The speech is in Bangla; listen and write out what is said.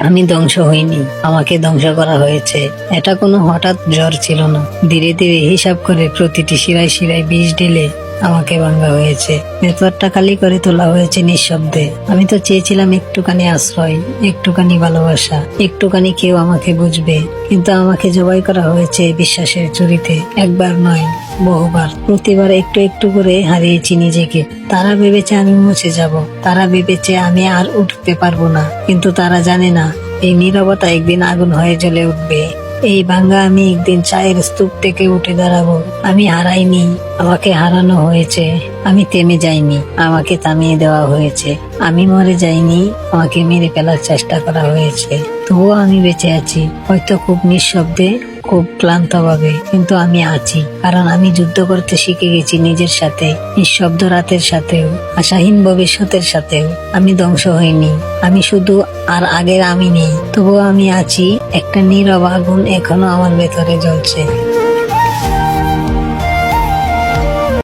আমি ধ্বংস হইনি, আমাকে ধ্বংস করা হয়েছে। এটা কোনো হঠাৎ জ্বর ছিল না। ধীরে ধীরে হিসাব করে প্রতিটি শিরায় শিরায় বিষ ঢেলে আমাকে ভাঙ্গা হয়েছে। ভেতরটা খালি করে তোলা হয়েছে নিঃশব্দে। আমি তো চেয়েছিলাম একটুখানি আশ্রয়, একটুখানি ভালোবাসা, একটুখানি কেউ আমাকে বুঝবে। কিন্তু আমাকে জবাই করা হয়েছে বিশ্বাসের চুরিতে। একবার নয় বহুবার। প্রতিবার একটু একটু করে হারিয়েছি নিজেকে। তারা ভেবেছে আমি মুছে যাব। তারা ভেবেছে আমি আর উঠতে পারব না। কিন্তু তারা জানে না, এই নীরবতা একদিন আগুন হয়ে জ্বলে উঠবে। এই ভাঙ্গা আমি একদিন চায়ের স্তূপ থেকে উঠে দাঁড়াবো। আমি হারাইনি, আমাকে হারানো হয়েছে। আমি থেমে যাইনি, আমাকে থামিয়ে দেওয়া হয়েছে। আমি মরে যাইনি, আমাকে মেরে ফেলার চেষ্টা করা হয়েছে। তবুও আমি বেঁচে আছি। হয়তো খুব নিঃশব্দে খুব ক্লান্ত হবে, কিন্তু আমি আছি। কারণ আমি যুদ্ধ করতে শিখে গেছি নিজের সাথে, নিঃশব্দ রাতের সাথেও, আশাহীন ভবিষ্যতের সাথেও। আমি ধ্বংস হইনি। আমি শুধু আর আগের আমি নেই। তবুও আমি আছি, একটা নীরব আগুন এখনও আমার ভেতরে জ্বলছে।